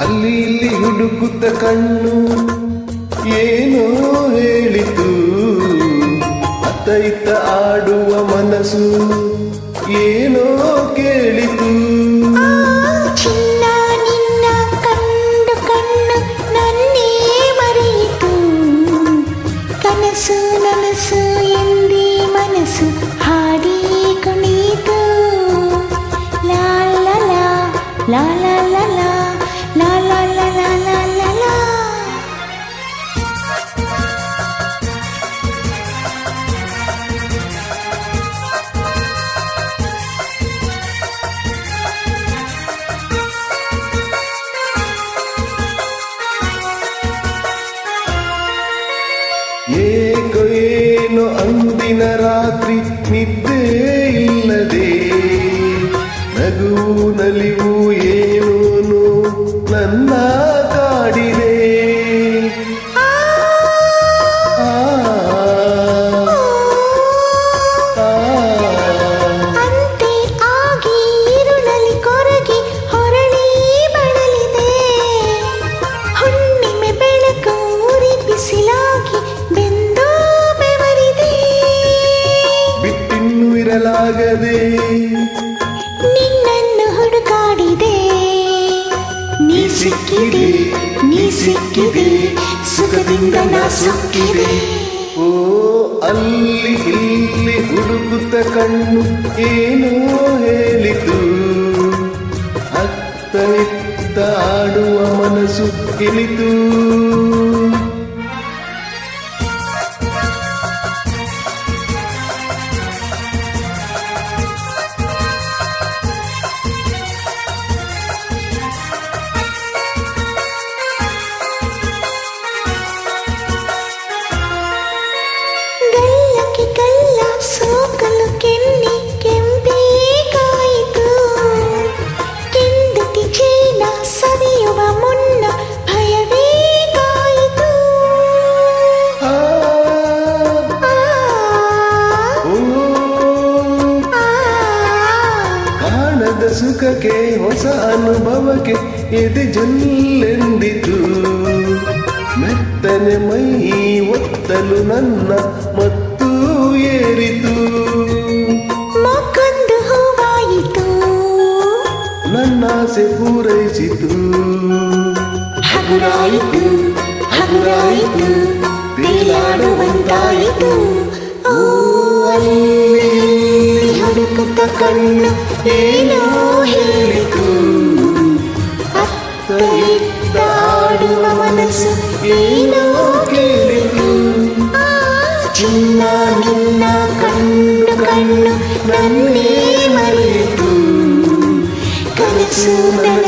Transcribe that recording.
ಅಲ್ಲಿ ಇಲ್ಲಿ ಹುಡುಕುತ್ತ ಕಣ್ಣು ಏನೋ ಹೇಳಿತು ಅತ್ತ ಇತ್ತ ಆಡುವ ಮನಸ್ಸು. అందిన రాత్రి ಇರಲಾಗದೆ ನಿನ್ನನ್ನು ಹುಡುಕಾಡಿದೆ. ನೀ ಸಿಕ್ಕಿದೆ ನೀ ಸಿಕ್ಕಿದೆ ಸುಖದಿಂದ ನಾ ಸುಕ್ಕಿದೆ. ಓ ಅಲ್ಲಿ ಇಲ್ಲಿ ಹುಡುಕುತ್ತ ಕಣ್ಣು ಏನೋ ಹೇಳಿತು. ಅತ್ತ ಇತ್ತ ಆಡುವ ಮನಸ್ಸು ಇಳಿತು ಸುಖಕ್ಕೆ ಹೊಸ ಅನುಭವಕ್ಕೆ ಎದೆ ಜಲ್ಲೆಂದಿತು ಮೆತ್ತನೆ ಮೈ ಒತ್ತಲು ನನ್ನ ಮತ್ತು ಏರಿತು. ನನ್ನಾಸೆ ಪೂರೈಸಿತು. ಹಗುರಾಯಿತು ಹಗುರಾಯಿತು ತೇಲಾಡುವಂತಾಯಿತು. ಓ ಅಲ್ಲಿ തുറന്ന കണ്ണ് ഏലോഹിക്കും അത്തയിട്ടാടുവ മനസ്സ് ഏലോ കേൾക്കും ചിന്ന നിന്ന കണ്ണു കണ്ണു നന്നേ മറിയിക്കും കനസു നട